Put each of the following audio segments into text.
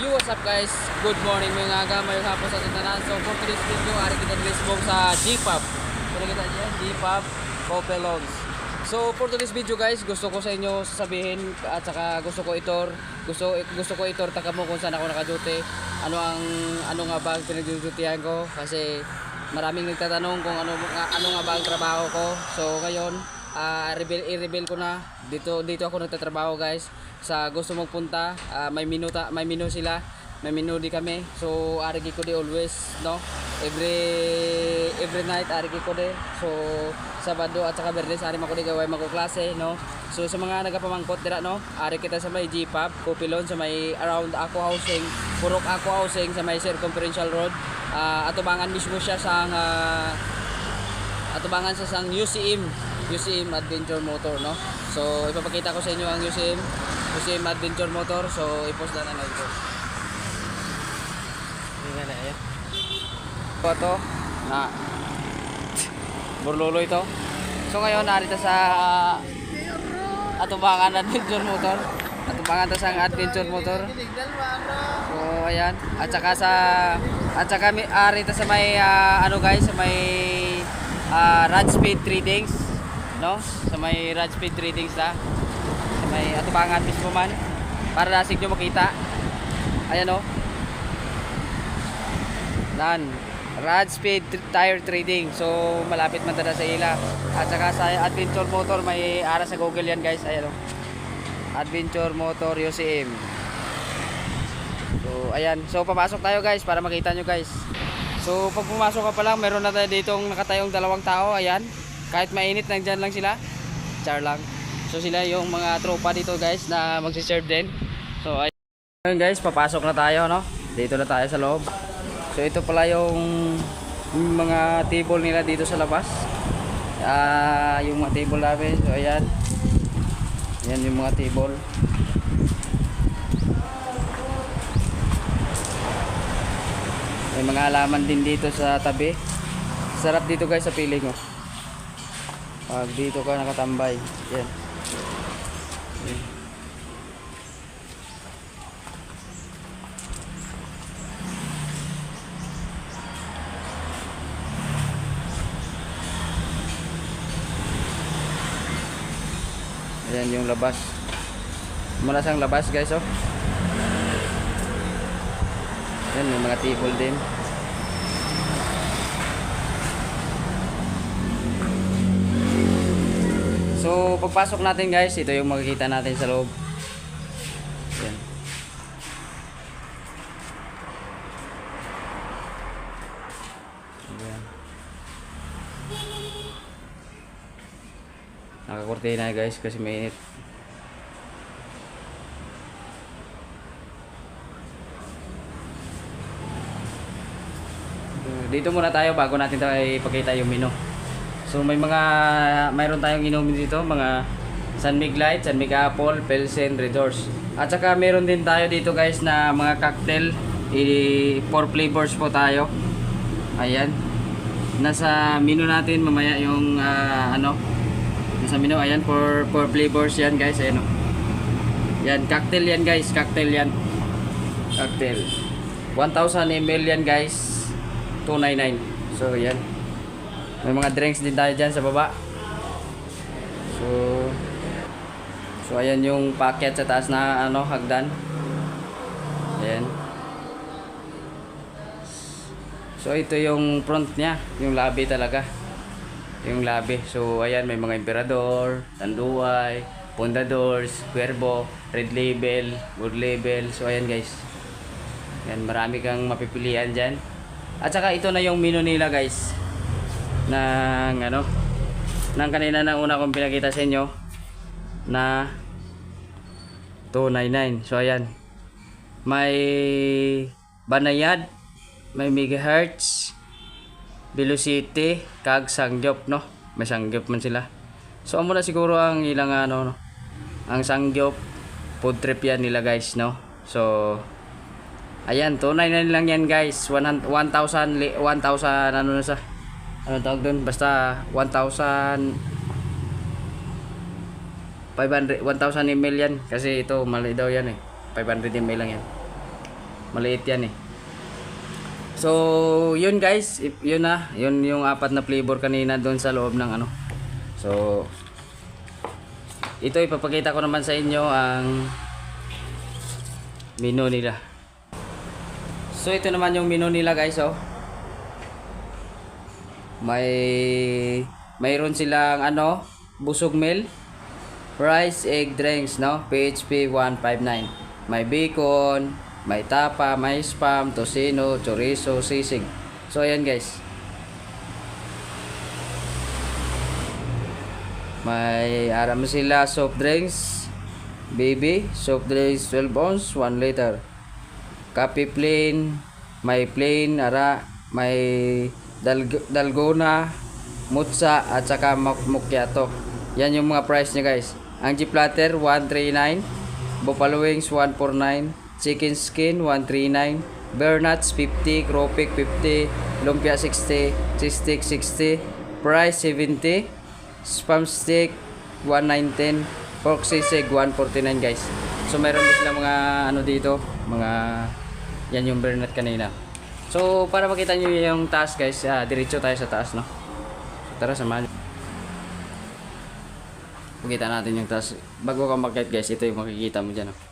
Yo, what's up guys? Good morning mga aga, mayong hapon sa tinanan. So for today's video, ari kita Facebook sa G-Pub. Kung kita dyan, G-Pub Copelons. So for today's video guys, gusto ko sa inyo sasabihin at saka gusto ko itor, gusto gusto ko itor taka mo kung saan ako nakaduty. Ano ang ano nga ba ang pinagdudutihan ko kasi maraming nagtatanong kung ano ano nga ba ang trabaho ko. So ngayon, ah reveal i-reveal ko na. Dito dito ako nagtatrabaho guys. Sa gusto mong punta ah, may minuta may menu sila. May menu di kami. So arigi ko di always no? Every every night arigi ko di. So Sabado at saka Bernes ari mako di gaway mako klase no? So sa mga nagapamangkot dira no? Ari kita sa may G-Pub Kupilon sa may around Ako Housing Purok Ako Housing sa may Circumferential Road. Ah, atubangan mismo siya sa ah, atubangan sa sang UCM UCM Adventure Motor no? So ipapakita ko sa inyo ang UCM UCM Adventure Motor. So i-post na na ito. Hindi nga na ayan. ito to na. Burlolo ito. So ngayon narito sa atubangan Adventure Motor. Atubangan to sa Adventure Motor. So ayan, at saka sa at saka ah, rito sa may ah, ano guys, sa may ah, Rad Speed Tradings, no? Sa may Rad Speed Tradings na. Sa may atubangan mismo man para lasig nyo makita. Ayan oh. Nan, Rad Speed Tire Trading. So malapit man tada sa ila. At saka sa Adventure Motor may ara sa Google yan guys. Ayan oh. Adventure Motor UCM. So, ayan. So, papasok tayo guys para makita nyo guys. So, pag pumasok ka pa lang, meron na tayo ditong nakatayong dalawang tao. Ayan. Kahit mainit, nandyan lang sila. Char lang. So, sila yung mga tropa dito guys na magsiserve din. So, ayan. Ngayon guys, papasok na tayo, no? Dito na tayo sa loob. So, ito pala yung mga table nila dito sa labas. Ah, yung mga table namin. So, ayan. Yan yung mga table. May mga halaman din dito sa tabi. Sarap dito guys sa piling oh. Pag dito ka nakatambay. Yan. Yan. Ayan yung labas. Malas ang labas guys oh. Yan, may mga table din. So, pagpasok natin guys, ito yung makikita natin sa loob. Yan. Yan. Nakakurtina guys kasi mainit. Dito muna tayo bago natin tayo ipakita yung menu. So may mga mayroon tayong inumin dito, mga San Mig Light, San Mig Apple, Pilsen, Red Horse. At saka meron din tayo dito guys na mga cocktail, i four flavors po tayo. Ayan. Nasa menu natin mamaya yung ah, ano, nasa menu ayan for four flavors yan guys, ayan oh. Yan, cocktail yan guys, cocktail yan. Cocktail. 1000 ml yan guys. 299. So, yan. May mga drinks din tayo dyan sa baba. So, so ayan yung packet sa taas na ano, hagdan. Ayan. So, ito yung front niya. Yung lobby talaga. Yung lobby. So, ayan, may mga emperador, tanduay, pundadors, cuervo, red label, gold label. So, ayan guys. Yan, marami kang mapipilian dyan. At saka ito na yung menu nila guys. Nang ano, nang kanina na una kong pinakita sa inyo na 299. So ayan. May banayad, may megahertz, velocity, kag sangyop no. May sangyop man sila. So amo na siguro ang ilang ano no. Ang sangyop food trip yan nila guys no. So Ayan, 299 lang yan guys. 1,000 1,000 li- 1,000 ano na sa ano tawag doon? Basta 1,000 500 1,000 ml yan kasi ito mali daw yan eh. 500 ml lang yan. Maliit yan eh. So, yun guys, if- yun na, yun yung apat na flavor kanina doon sa loob ng ano. So, ito ipapakita ko naman sa inyo ang menu nila. So, ito naman yung menu nila guys, oh. May mayroon silang ano, busog meal, rice, egg drinks, no? PHP 159. May bacon, may tapa, may spam, tocino, chorizo, sisig. So ayan guys. May aram sila soft drinks, baby, soft drinks 12 ounce, 1 liter. Coffee plain, may plain, ara, may dalg- dalgona, mutsa, at saka macchiato. Yan yung mga price niya guys. Ang G platter 139, buffalo wings 149, chicken skin 139, bear nuts 50, crawfish 50, lumpia 60, cheese stick 60, price 70, spam stick 119, pork sisig 149 guys. So meron din sila mga ano dito, mga yan yung bear nut kanina. So para makita nyo yung taas guys, ah, diretso tayo sa taas no. So tara samahan nyo. Pakita natin yung taas. Bago ka mag guys, ito yung makikita mo dyan. Oh.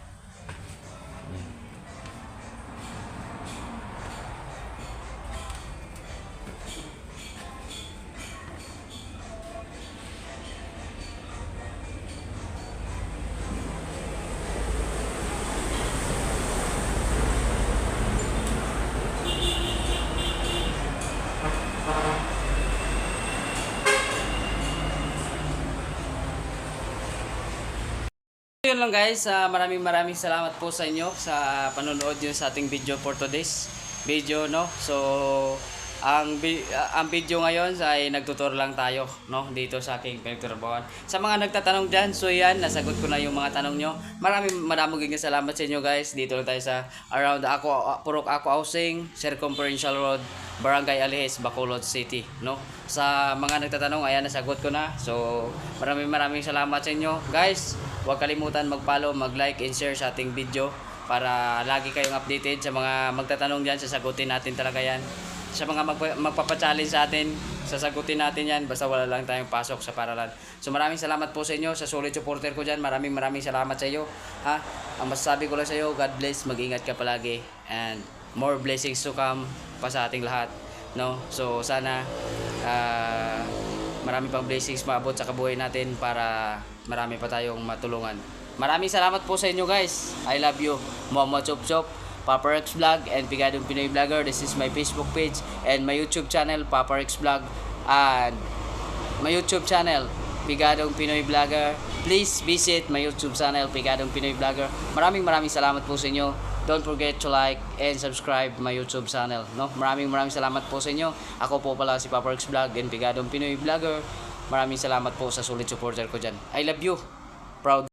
Yun lang guys, Ah, maraming maraming salamat po sa inyo sa panonood nyo sa ating video for today's video no. So ang ah, ang video ngayon ay nagtutor lang tayo no dito sa aking pinagtrabahoan. Sa mga nagtatanong diyan, so yan nasagot ko na yung mga tanong nyo. Maraming maraming salamat sa inyo guys. Dito lang tayo sa around ako Purok Ako Housing, Circumferential Road, Barangay Alihes, Bacolod City, no? Sa mga nagtatanong, ayan nasagot ko na. So, maraming maraming salamat sa inyo. Guys, huwag kalimutan mag-follow, mag-like and share sa ating video para lagi kayong updated sa mga magtatanong diyan, sasagutin natin talaga 'yan. Sa mga magpa- magpapa-challenge sa atin, sasagutin natin 'yan basta wala lang tayong pasok sa paralan. So maraming salamat po sa inyo sa solid supporter ko diyan. Maraming maraming salamat sa iyo. Ha? Ang masasabi ko lang sa iyo, God bless, mag-ingat ka palagi and more blessings to come pa sa ating lahat. No? So sana ah, marami pang blessings maabot sa kabuhay natin para marami pa tayong matulungan. Maraming salamat po sa inyo guys. I love you. Momo Chop Chop, Papa Rex Vlog, and Pigadong Pinoy Vlogger. This is my Facebook page and my YouTube channel, Papa Rex Vlog. And my YouTube channel, Pigadong Pinoy Vlogger. Please visit my YouTube channel, Pigadong Pinoy Vlogger. Maraming maraming salamat po sa inyo. Don't forget to like and subscribe my YouTube channel. No? Maraming maraming salamat po sa inyo. Ako po pala si Papa Rex Vlog and Pigadong Pinoy Vlogger. Maraming salamat po sa sulit supporter ko dyan. I love you. Proud